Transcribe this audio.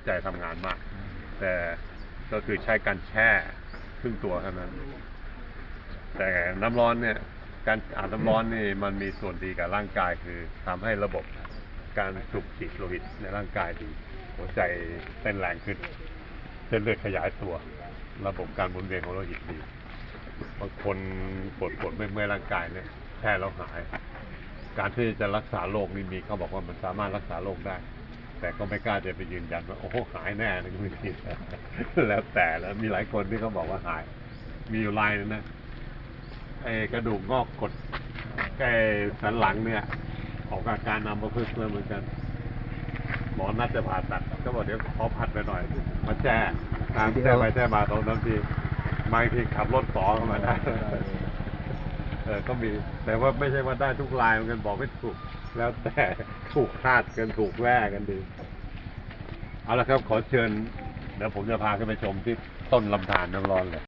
วใจทำงานมาก แต่ก็คือใช้การแช่ครึ่งตัวเท่านั้น แต่น้ำร้อนเนี่ย การอาบน้ำร้อนนี่มันมีส่วนดีกับร่างกายคือทำให้ระบบการสูบฉีดโลหิตในร่างกายดี หัวใจเต้นแรงขึ้นเส้นเลือดขยายตัว ระบบการหมุนเวียนของโลหิตดีบางคนปวดปวดเมื่อยเมื่อยร่างกายเนี่ยแช่แล้วหาย การที่จะรักษาโรคนี่มีเขาบอกว่ามันสามารถรักษาโรคได้ แต่ก็ไม่กล้าจะไปยืนยันว่าโอ้โหหายแน่นะไม่แล้วแต่แล้วมีหลายคนที่เขาบอกว่าหาย มีอยู่รายนึงนะไอ้กระดูกงอกกดไอ้สันหลังเนี่ย ออกอาการนำมาพึ่งเลยเหมือนกันหมอนัดจะผ่าตัด ก็บอกเดี๋ยวขอผัดไปหน่อย มาแช่ทางแช่ไปแช่มาตรงนั้นทีบางทีขับรถต่อเข้ามาได้ ออก็มี แต่ว่าไม่ใช่ว่าได้ทุกลายเหมือนกันบอกไม่ถูก แล้วแต่ถูกคาดกันถูกแว่กันดี เอาละครับขอเชิญ เดี๋ยวผมจะพาขึ้นไปชมที่ต้นลำธารน้ำร้อนเลย